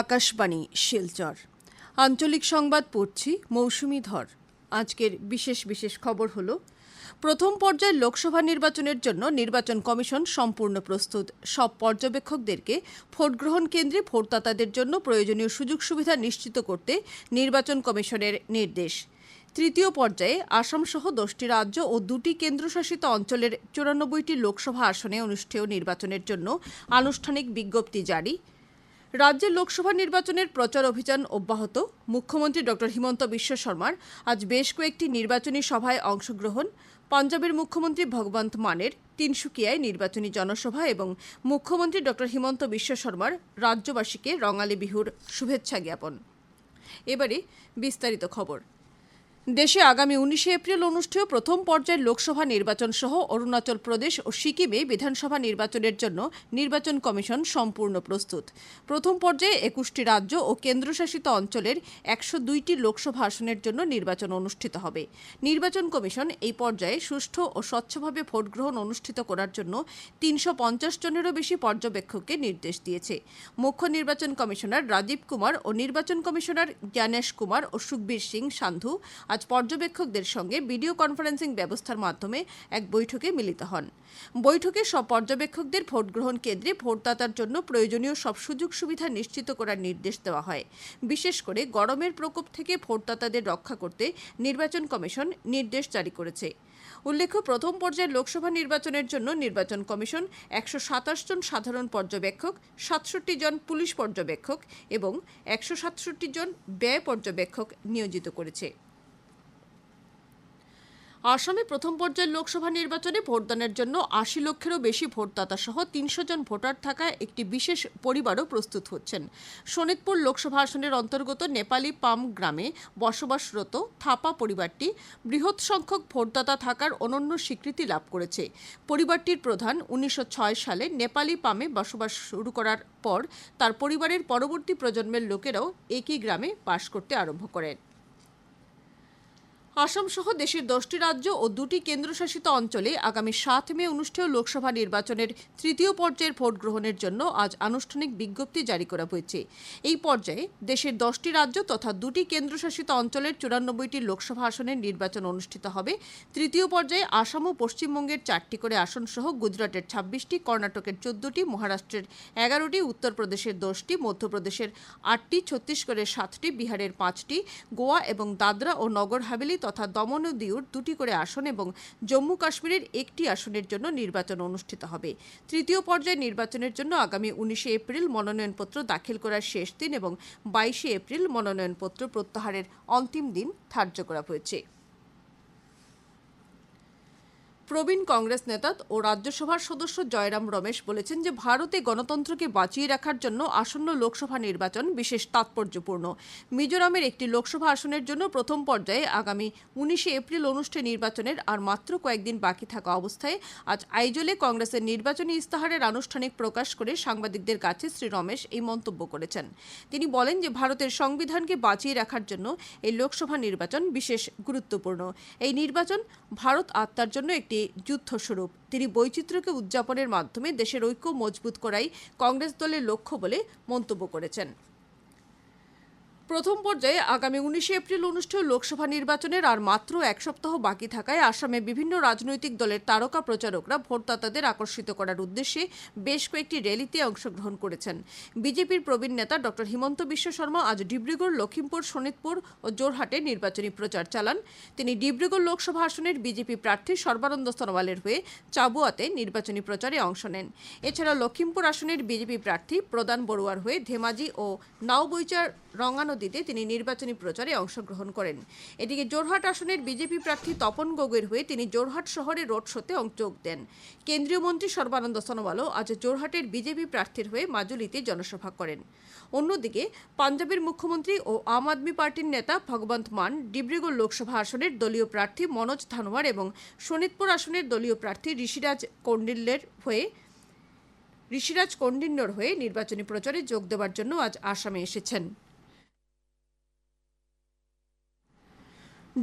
আকাশবাণী, শিলচর। আঞ্চলিক সংবাদ পড়ছি মৌসুমি ধর আজকের বিশেষ বিশেষ খবর হলো, প্রথম পর্যায়ের লোকসভা নির্বাচনের জন্য নির্বাচন কমিশন সম্পূর্ণ প্রস্তুত। সব পর্যবেক্ষকদেরকে ভোটগ্রহণ কেন্দ্রে ভোটদাতাদের জন্য প্রয়োজনীয় সুযোগ সুবিধা নিশ্চিত করতে নির্বাচন কমিশনের নির্দেশ। তৃতীয় পর্যায়ে আসাম সহ দশটি রাজ্য ও দুটি কেন্দ্রশাসিত অঞ্চলের চুরানব্বইটি লোকসভা আসনে অনুষ্ঠেয় নির্বাচনের জন্য আনুষ্ঠানিক বিজ্ঞপ্তি জারি। রাজ্যের লোকসভা নির্বাচনের প্রচার অভিযান অব্যাহত। মুখ্যমন্ত্রী ডক্টর হিমন্ত বিশ্ব শর্মার আজ বেশ কয়েকটি নির্বাচনী সভায় অংশগ্রহণ। পাঞ্জাবের মুখ্যমন্ত্রী ভগবন্ত মানের তিনসুকিয়ায় নির্বাচনী জনসভা এবং মুখ্যমন্ত্রী ডক্টর হিমন্ত বিশ্ব শর্মার রাজ্যবাসীকে রঙালী বিহুর শুভেচ্ছা জ্ঞাপন। এবারে বিস্তারিত খবর। দেশে আগামী উনিশে এপ্রিল অনুষ্ঠেয় প্রথম পর্যায়ের লোকসভা নির্বাচন সহ অরুণাচল প্রদেশ ও সিকিমে বিধানসভা নির্বাচনের জন্য নির্বাচন কমিশন সম্পূর্ণ প্রস্তুত। প্রথম পর্যায়ে একুশটি রাজ্য ও কেন্দ্রশাসিত অঞ্চলের একশো দুইটি লোকসভা আসনের জন্য নির্বাচন অনুষ্ঠিত হবে। নির্বাচন কমিশন এই পর্যায়ে সুষ্ঠু ও স্বচ্ছভাবে ভোটগ্রহণ অনুষ্ঠিত করার জন্য তিনশো পঞ্চাশ জনেরও বেশি পর্যবেক্ষককে নির্দেশ দিয়েছে। মুখ্য নির্বাচন কমিশনার রাজীব কুমার ও নির্বাচন কমিশনার জ্ঞানেশ কুমার ও সুখবীর সিং সান্ধু আজ পর্যবেক্ষকদের সঙ্গে ভিডিও কনফারেন্সিং ব্যবস্থার মাধ্যমে এক বৈঠকে মিলিত হন। বৈঠকে সব পর্যবেক্ষকদের ভোট গ্রহণ কেন্দ্রে ভোটদাতার জন্য প্রয়োজনীয় সব সুযোগ সুবিধা নিশ্চিত করার নির্দেশ দেওয়া হয়। বিশেষ করে গরমের প্রকোপ থেকে ভোটদাতাদের রক্ষা করতে নির্বাচন কমিশন নির্দেশ জারি করেছে। উল্লেখ্য, প্রথম পর্যায়ের লোকসভা নির্বাচনের জন্য নির্বাচন কমিশন একশো সাতাশ জন সাধারণ পর্যবেক্ষক, সাতষট্টি জন পুলিশ পর্যবেক্ষক এবং একশো সাতষট্টি জন ব্যয় পর্যবেক্ষক নিয়োজিত করেছে। আসামে প্রথম পর্যায়ের লোকসভা নির্বাচনে ভোটদানের জন্য আশি লক্ষেরও বেশি ভোটদাতা সহ তিনশো জন ভোটার থাকা একটি বিশেষ পরিবারও প্রস্তুত হচ্ছেন। শোনিতপুর লোকসভা আসনের অন্তর্গত নেপালি পাম গ্রামে বসবাসরত থাপা পরিবারটি বৃহৎ সংখ্যক ভোটদাতা থাকার অনন্য স্বীকৃতি লাভ করেছে। পরিবারটির প্রধান উনিশশো ছয় সালে নেপালি পামে বসবাস শুরু করার পর তার পরিবারের পরবর্তী প্রজন্মের লোকেরাও একই গ্রামে বাস করতে আরম্ভ করেন। আসাম সহ দেশের দশটি রাজ্য ও দুটি কেন্দ্রশাসিত অঞ্চলে আগামী সাত মে অনুষ্ঠেয় লোকসভা নির্বাচনের তৃতীয় পর্যায়ের ভোট গ্রহণের জন্য আজ আনুষ্ঠানিক বিজ্ঞপ্তি জারি করা হয়েছে। এই পর্যায়ে দেশের দশটি রাজ্য তথা দুটি কেন্দ্রশাসিত অঞ্চলের চুরানব্বইটি লোকসভা আসনের নির্বাচন অনুষ্ঠিত হবে। তৃতীয় পর্যায়ে আসাম ও পশ্চিমবঙ্গের চারটি করে আসন সহ গুজরাটের ছাব্বিশটি, কর্ণাটকের চোদ্দটি, মহারাষ্ট্রের এগারোটি, উত্তরপ্রদেশের দশটি, মধ্যপ্রদেশের আটটি, ছত্তিশগড়ের সাতটি, বিহারের পাঁচটি, গোয়া এবং দাদরা ও নগর হাভেলি তথা দমন দিউর দুটি করে আসন এবং জম্মু কাশ্মীরের একটি আসনের জন্য নির্বাচন অনুষ্ঠিত হবে। তৃতীয় পর্যায়ে নির্বাচনের জন্য আগামী উনিশে এপ্রিল মনোনয়নপত্র দাখিল করার শেষ দিন এবং বাইশে এপ্রিল মনোনয়নপত্র প্রত্যাহারের অন্তিম দিন ধার্য করা হয়েছে। প্রবীণ কংগ্রেস নেতা ও রাজ্যসভার সদস্য জয়রাম রমেশ বলেছেন যে ভারতে গণতন্ত্রকে বাঁচিয়ে রাখার জন্য আসন্ন লোকসভা নির্বাচন বিশেষ তাৎপর্যপূর্ণ। মিজোরামের একটি লোকসভা আসনের জন্য প্রথম পর্যায়ে আগামী উনিশে এপ্রিল অনুষ্ঠেয় নির্বাচনের আর মাত্র কয়েকদিন বাকি থাকা অবস্থায় আজ আইজলে কংগ্রেসের নির্বাচনী ইস্তাহারের আনুষ্ঠানিক প্রকাশ করে সাংবাদিকদের কাছে শ্রী রমেশ এই মন্তব্য করেছেন। তিনি বলেন যে ভারতের সংবিধানকে বাঁচিয়ে রাখার জন্য এই লোকসভা নির্বাচন বিশেষ গুরুত্বপূর্ণ। এই নির্বাচন ভারত আত্মার জন্য একটি যুদ্ধস্বরূপ। তিনি বৈচিত্র্যকে উদযাপনের মাধ্যমে দেশের ঐক্য মজবুত করাই কংগ্রেস দলের লক্ষ্য বলে মন্তব্য করেছেন। প্রথম পর্যায়ে আগামী উনিশে এপ্রিল অনুষ্ঠেয় লোকসভা নির্বাচনের আর মাত্র এক সপ্তাহ বাকি থাকায় আসামে বিভিন্ন রাজনৈতিক দলের তারকা প্রচারকরা ভোটদাতাদের আকর্ষিত করার উদ্দেশ্যে বেশ কয়েকটি র্যালিতে অংশগ্রহণ করেছেন। বিজেপির প্রবীণ নেতা ডক্টর হিমন্ত বিশ্ব শর্মা আজ ডিব্রুগড় লখিমপুর শোনিতপুর ও জোরহাটে নির্বাচনী প্রচার চালান। তিনি ডিব্রুগড় লোকসভা আসনের বিজেপি প্রার্থী সর্বানন্দ সনোয়ালের হয়ে চাবুয়াতে নির্বাচনী প্রচারে অংশ নেন। এছাড়া লখিমপুর আসনের বিজেপি প্রার্থী প্রদান বড়ুয়ার হয়ে ধেমাজি ও নাওবইচার রঙ্গানদীতে তিনি নির্বাচনী প্রচারে অংশগ্রহণ করেন। এদিকে জোরহাট আসনের বিজেপি প্রার্থী তপন গগৈর হয়ে তিনি জোরহাট শহরে রোড শোতে যোগ দেন। কেন্দ্রীয় মন্ত্রী সর্বানন্দ সোনোয়ালও আজ জোরহাটের বিজেপি প্রার্থীর হয়ে মাজুলিতে জনসভা করেন। অন্যদিকে পাঞ্জাবের মুখ্যমন্ত্রী ও আম আদমি পার্টির নেতা ভগবন্ত মান, ডিব্রুগড় লোকসভা আসনের দলীয় প্রার্থী মনোজ ধানোয়ার এবং শোনিতপুর আসনের দলীয় প্রার্থী ঋষিরাজ কন্ডিল্যের হয়ে ঋষিরাজ কন্ডিন্যর হয়ে নির্বাচনী প্রচারে যোগ দেওয়ার জন্য আজ আসামে এসেছেন।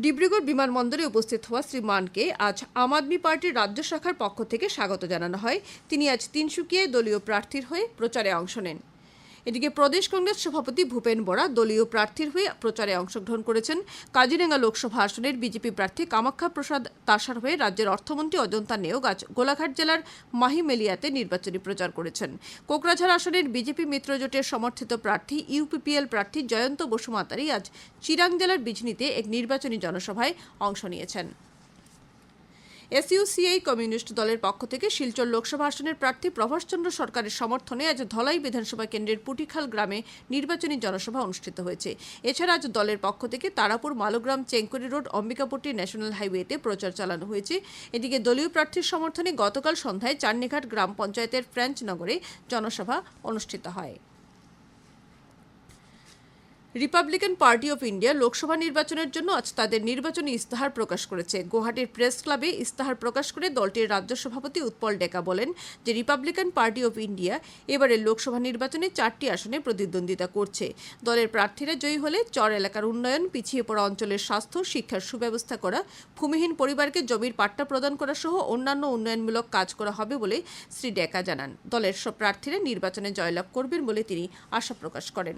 ডিব্রুগড় বিমানবন্দরে উপস্থিত হওয়া শ্রী মানকে আজ আম আদমি পার্টির রাজ্য শাখার পক্ষ থেকে স্বাগত জানানো হয়। তিনি আজ তিনসুকিয়ায় দলীয় প্রার্থীর হয়ে প্রচারে অংশ নেন। এদিকে প্রদেশ কংগ্রেস সভাপতি ভূপেন বরা দলীয় প্রার্থীর হয়ে প্রচারে অংশগ্রহণ করেছেন। কাজিরাঙ্গা লোকসভা আসনের বিজেপি প্রার্থী কামাখ্যা প্রসাদ তাসার হয়ে রাজ্যের অর্থমন্ত্রী অজন্তা নেওগ আজ গোলাঘাট জেলার মাহিমেলিয়াতে নির্বাচনী প্রচার করেছেন। কোকরাঝাড় আসনের বিজেপি মিত্রজোটের সমর্থিত প্রার্থী, ইউপিপিএল প্রার্থী জয়ন্ত বসুমাতারি আজ চিরাং জেলার বিজনীতে এক নির্বাচনী জনসভায় অংশ নিয়েছেন। এসইউসিআই কমিউনিস্ট দলের পক্ষ থেকে শিলচর লোকসভা আসনের প্রার্থী প্রভাষচন্দ্র সরকারের সমর্থনে আজ ধলাই বিধানসভা কেন্দ্রের পুটিখাল গ্রামে নির্বাচনী জনসভা অনুষ্ঠিত হয়েছে। এছাড়া আজ দলের পক্ষ থেকে তারাপুর, মালোগ্রাম, চেঙ্কুরি রোড, অম্বিকাপট্টি ন্যাশনাল হাইওয়েতে প্রচার চালানো হয়েছে। এদিকে দলীয় প্রার্থীর সমর্থনে গতকাল সন্ধ্যায় চান্নিঘাট গ্রাম পঞ্চায়েতের ফ্রেঞ্চ নগরে জনসভা অনুষ্ঠিত হয়। Republican party of India Lok Sabha নির্বাচনের জন্য আজ তাদের নির্বাচনী ইস্তাহার প্রকাশ করেছে। গুয়াহাটির প্রেস ক্লাবে ইস্তাহার প্রকাশ করে দলটির রাজ্য সভাপতি উৎপল ডেকা বলেন যে রিপাবলিকান পার্টি অফ ইন্ডিয়া এবারের লোকসভা নির্বাচনে চারটি আসনে প্রতিদ্বন্দ্বিতা করছে। দলের প্রার্থীরা জয়ী হলে চর এলাকার উন্নয়ন, পিছিয়ে পড়া অঞ্চলের স্বাস্থ্য, শিক্ষার সুব্যবস্থা করা, ভূমিহীন পরিবারকে জমির পাট্টা প্রদান করা সহ অন্যান্য উন্নয়নমূলক কাজ করা হবে বলে শ্রী ডেকা জানান। দলের সব প্রার্থীরা নির্বাচনে জয়লাভ করবেন বলে তিনি আশা প্রকাশ করেন।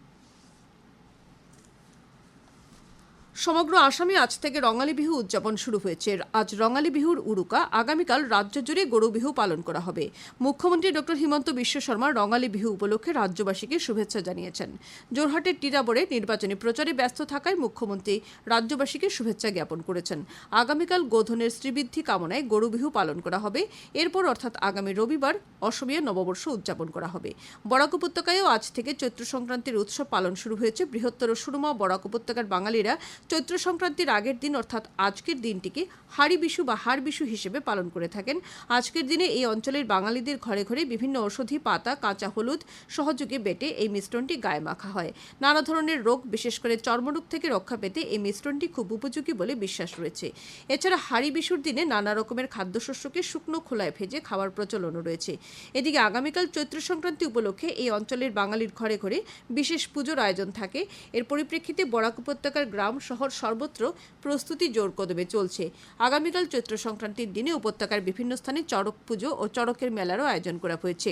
সমগ্র আসামে আজ থেকে রঙালী বিহু উদযাপন শুরু হয়েছে। আজ রঙালী বিহুর উরুকা আগামীকাল রাজ্য জুড়ে গরু বিহু পালন করা হবে। মুখ্যমন্ত্রী ডক্টর হিমন্ত বিশ্ব শর্মা রঙালী বিহু উপলক্ষে রাজ্যবাসীকে শুভেচ্ছা জানিয়েছেন। জোরহাটের টিরাবরে নির্বাচনী প্রচারে ব্যস্ত থাকায় মুখ্যমন্ত্রী রাজ্যবাসীকে শুভেচ্ছা জ্ঞাপন করেছেন। আগামীকাল গোধনের শ্রীবৃদ্ধি কামনায় গরু বিহু পালন করা হবে। এরপর অর্থাৎ আগামী রবিবার অসমীয়া নববর্ষ উদযাপন করা হবে। বরাক উপত্যকায়ও আজ থেকে চৈত্র সংক্রান্তির উৎসব পালন শুরু হয়েছে। বৃহত্তর সুরমা বরাক উপত্যকার বাঙালিরা চৈত্র সংক্রান্তির আগের দিন, অর্থাৎ আজকের দিনটিকে হাড়ি বিশু বা হাড় বিশু হিসেবে পালন করে থাকেন। আজকের দিনে এই অঞ্চলের বাঙালিদের ঘরে ঘরে বিভিন্ন ঔষধি পাতা, কাঁচা হলুদ সহযোগে বেটে এই মিশ্রণটি গায়ে মাখা হয়। নানা ধরনের রোগ, বিশেষ করে চর্মরোগ থেকে রক্ষা পেতে এই মিশ্রণটি খুব উপযোগী বলে বিশ্বাস রয়েছে। এছাড়া হাড়ি বিশুর দিনে নানা রকমের খাদ্যশস্যকে শুকনো খোলায় ভেজে খাওয়ার প্রচলনও রয়েছে। এদিকে আগামীকাল চৈত্র সংক্রান্তি উপলক্ষে এই অঞ্চলের বাঙালির ঘরে ঘরে বিশেষ পুজোর আয়োজন থাকে। এর পরিপ্রেক্ষিতে বরাক উপত্যকার গ্রাম শহর সর্বত্র প্রস্তুতি জোর কদমে চলছে। আগামীকাল চৈত্র সংক্রান্তির দিনে উপত্যকার বিভিন্ন স্থানে চড়ক পুজো ও চড়কের মেলারও আয়োজন করা হয়েছে।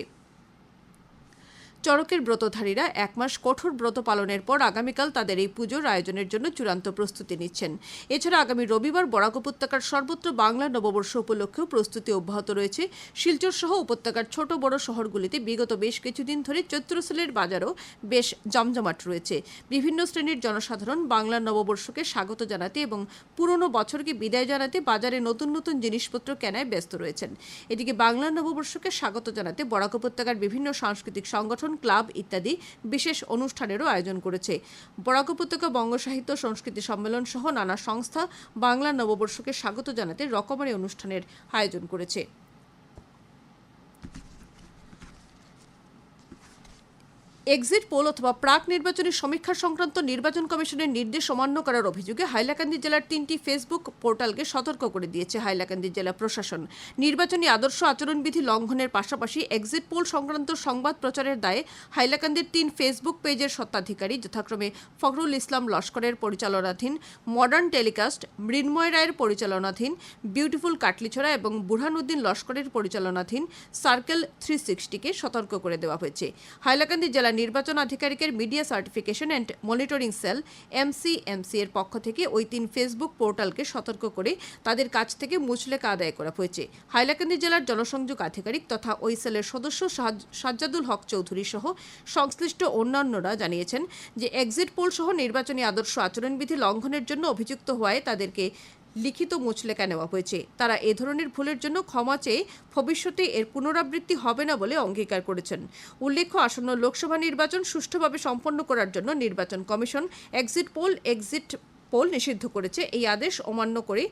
চড়কের ব্রতধারীরা এক মাস কঠোর ব্রত পালনের পর আগামীকাল তাদের এই পুজোর আয়োজনের জন্য চূড়ান্ত প্রস্তুতি নিচ্ছেন। এছাড়া আগামী রবিবার বরাক উপত্যকার সর্বত্র বাংলা নববর্ষ উপলক্ষেও প্রস্তুতি অব্যাহত রয়েছে। শিলচর সহ উপত্যকার ছোট বড় শহরগুলিতে বিগত বেশ কিছুদিন ধরে চৈত্রসেলের বাজারও বেশ জমজমাট রয়েছে। বিভিন্ন শ্রেণির জনসাধারণ বাংলা নববর্ষকে স্বাগত জানাতে এবং পুরনো বছরকে বিদায় জানাতে বাজারে নতুন নতুন জিনিসপত্র কেনায় ব্যস্ত রয়েছেন। এদিকে বাংলা নববর্ষকে স্বাগত জানাতে বরাক উপত্যকার বিভিন্ন সাংস্কৃতিক সংগঠন ক্লাব ইত্যাদি বিশেষ অনুষ্ঠানেরও আয়োজন করেছে। বরাক উপত্যকা বঙ্গ সাহিত্য সংস্কৃতি সম্মেলন সহ নানা সংস্থা বাংলা নববর্ষকে স্বাগত জানাতে রকমারি অনুষ্ঠানের আয়োজন করেছে। এক্সিট পোল অথবা প্রাক নির্বাচনী সমীক্ষা সংক্রান্ত নির্বাচন কমিশনের নির্দেশ অমান্য করার অভিযোগে হাইলাকান্দি জেলার তিনটি ফেসবুক পোর্টালকে সতর্ক করে দিয়েছে হাইলাকান্দি জেলা প্রশাসন। নির্বাচনী আদর্শ আচরণবিধি লঙ্ঘনের পাশাপাশি এক্সিট পোল সংক্রান্ত সংবাদ প্রচারের দায়ে হাইলাকান্দির তিন ফেসবুক পেজের স্বত্বাধিকারী যথাক্রমে ফখরুল ইসলাম লস্করের পরিচালনাধীন মডার্ন টেলিকাস্ট মৃন্ময় রায়ের পরিচালনাধীন বিউটিফুল কাটলিছড়া এবং বুরহানুদ্দিন লস্করের পরিচালনাধীন সার্কেল থ্রি সিক্সটিকে সতর্ক করে দেওয়া হয়েছে। হাইলাকান্দি জেলা নির্বাচন আধিকারিকের media certification and monitoring cell MCMC এর পক্ষ থেকে ওই তিন ফেসবুক পোর্টালকে সতর্ক করে তাদের কাছ থেকে মুচলেকা আদায় করা হয়েছে। হাইলাকান্দি জেলার জনসংযোগ আধিকারিক তথা ওই সেলের সদস্য সাজ্জাদুল হক চৌধুরী সহ সংশ্লিষ্ট অন্যান্যরা জানিয়েছেন যে, এক্সিট পোল সহ নির্বাচনী আদর্শ আচরণবিধি লঙ্ঘনের জন্য অভিযুক্ত হওয়ায় তাদেরকে লিখিত মুচলেকা নেওয়া হয়েছে। তারা এ ধরনের ভুলের জন্য ক্ষমা চেয়ে ভবিষ্যতে এর পুনরাবৃত্তি হবে না বলে অঙ্গীকার করেছেন। উল্লেখ্য, আসন্ন লোকসভা নির্বাচন সুষ্ঠুভাবে সম্পন্ন করার জন্য নির্বাচন commission exit poll exit poll নিষিদ্ধ করেছে। এই আদেশ অমান্য করে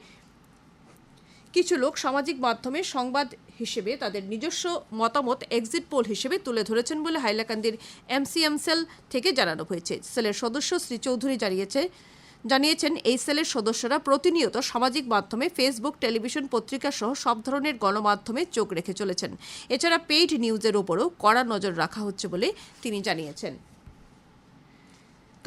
কিছু লোক সামাজিক মাধ্যমে সংবাদ হিসেবে তাদের নিজস্ব মতামত এক্সিট পোল হিসেবে তুলে ধরেছেন বলে হাইলাকান্দির এমসিএম সেল থেকে জানানো হয়েছে। সেলের সদস্য শ্রী চৌধুরী জানিয়েছে জানিয়েছেন, এই সেলের সদস্যরা প্রতিনিয়ত সামাজিক মাধ্যমে ফেসবুক, টেলিভিশন পত্রিকা সহ সব ধরনের গণমাধ্যমে চোখ রেখে চলেছেন। এছাড়া পেইড নিউজের ওপরও কড়া নজর রাখা হচ্ছে বলে তিনি জানিয়েছেন।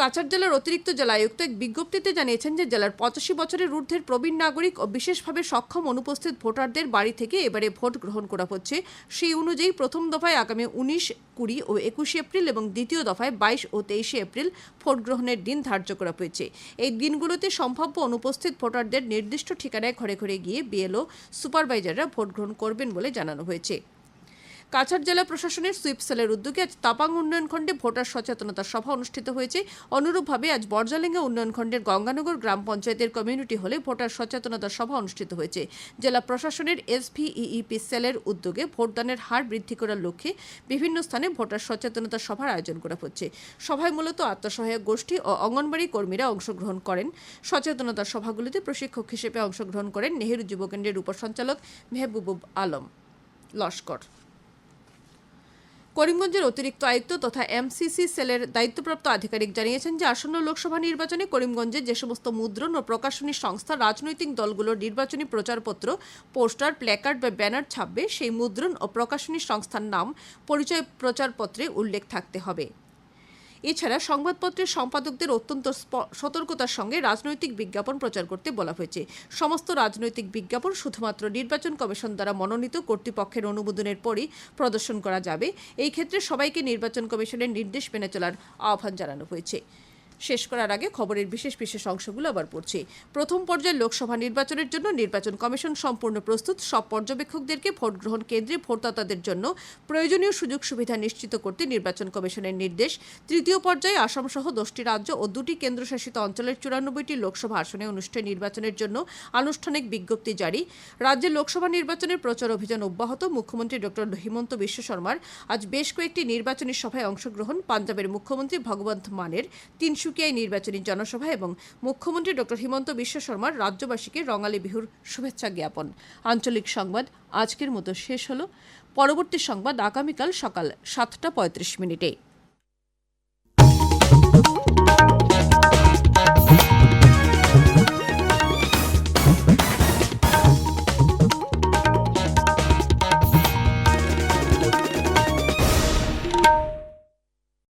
কাছাড় জেলার অতিরিক্ত জেলা আয়ুক্ত এক বিজ্ঞপ্তিতে জানিয়েছেন যে জেলার পঁচাশি বছরের ঊর্ধ্বের প্রবীণ নাগরিক ও বিশেষভাবে সক্ষম অনুপস্থিত ভোটারদের বাড়ি থেকে এবারে ভোট গ্রহণ করা হচ্ছে। সেই অনুযায়ী প্রথম দফায় আগামী উনিশ, কুড়ি ও একুশে এপ্রিল এবং দ্বিতীয় দফায় বাইশ ও তেইশে এপ্রিল ভোট গ্রহণের দিন ধার্য করা হয়েছে। এই দিনগুলোতে সম্ভাব্য অনুপস্থিত ভোটারদের নির্দিষ্ট ঠিকানায় ঘরে ঘরে গিয়ে বিএলও সুপারভাইজাররা ভোট গ্রহণ করবেন বলে জানানো হয়েছে। কাছাড় জেলা প্রশাসনের সুইপ সেলের উদ্যোগে আজ তাপাং উন্নয়ন খণ্ডে ভোটার সচেতনতা সভা অনুষ্ঠিত হয়েছে। অনুরূপভাবে আজ বর্জালেঙ্গা উন্নয়ন খণ্ডের গঙ্গানগর গ্রাম পঞ্চায়েতের কমিউনিটি হলে ভোটার সচেতনতা সভা অনুষ্ঠিত হয়েছে। জেলা প্রশাসনের এসভিইপি সেলের উদ্যোগে ভোটদানের হার বৃদ্ধি করার লক্ষ্যে বিভিন্ন স্থানে ভোটার সচেতনতা সভার আয়োজন করা হচ্ছে। সভায় মূলত আত্মসহায়ক গোষ্ঠী ও অঙ্গনবাড়ি কর্মীরা অংশগ্রহণ করেন। সচেতনতা সভাগুলিতে প্রশিক্ষক হিসেবে অংশগ্রহণ করেন নেহেরু যুবকেন্দ্রের উপসঞ্চালক মেহবুব আলম। লস্কর করিমগঞ্জের অতিরিক্ত আয়ুক্ত তথা এমসিসি সেলের দায়িত্বপ্রাপ্ত আধিকারিক জানিয়েছেন যে আসন্ন লোকসভা নির্বাচনে করিমগঞ্জে যে সমস্ত মুদ্রণ ও প্রকাশনী সংস্থা রাজনৈতিক দলগুলোর নির্বাচনী প্রচারপত্র, পোস্টার, প্ল্যাকার্ড বা ব্যানার ছাপবে, সেই মুদ্রণ ও প্রকাশনী সংস্থার নাম পরিচয় প্রচারপত্রে উল্লেখ থাকতে হবে। এছাড়া সংবাদপত্রের সম্পাদকদের অত্যন্ত সতর্কতার সঙ্গে রাজনৈতিক বিজ্ঞাপন প্রচার করতে বলা হয়েছে। সমস্ত রাজনৈতিক বিজ্ঞাপন শুধুমাত্র নির্বাচন কমিশন দ্বারা মনোনীত কর্তৃপক্ষের অনুমোদনের পরই প্রদর্শন করা যাবে। এই ক্ষেত্রে সবাইকে নির্বাচন কমিশনের নির্দেশ মেনে চলার আহ্বান জানানো হয়েছে। শেষ করার আগে খবরের বিশেষ বিশেষ অংশগুলো আবার পড়ছি। প্রথম পর্যায়ে লোকসভা নির্বাচনের জন্য নির্বাচন কমিশন সম্পূর্ণ প্রস্তুত। সব পর্যবেক্ষকদেরকে ভোট গ্রহণ কেন্দ্রে ভোটদাতাদের জন্য প্রয়োজনীয় সুযোগ সুবিধা নিশ্চিত করতে নির্বাচন কমিশনের নির্দেশ। তৃতীয় পর্যায়ে আসাম সহ দশটি রাজ্য ও দুটি কেন্দ্রশাসিত অঞ্চলের চুরানব্বইটি লোকসভা আসনে অনুষ্ঠিত নির্বাচনের জন্য আনুষ্ঠানিক বিজ্ঞপ্তি জারি। রাজ্যে লোকসভা নির্বাচনের প্রচার অভিযান অব্যাহত। মুখ্যমন্ত্রী ডক্টর হিমন্ত বিশ্ব শর্মার আজ বেশ কয়েকটি নির্বাচনী সভায় অংশগ্রহণ। পাঞ্জাবের মুখ্যমন্ত্রী ভগবন্ত মানের তিনসুকিয়ায় নির্বাচনী জনসভা এবং মুখ্যমন্ত্রী ডক্টর হিমন্ত বিশ্ব শর্মার রাজ্যবাসীকে রঙালী বিহুর শুভেচ্ছা জ্ঞাপন। আঞ্চলিক সংবাদ আজকের মতো শেষ হল। পরবর্তী সংবাদ আগামীকাল সকাল সাতটা পঁয়ত্রিশ মিনিটে।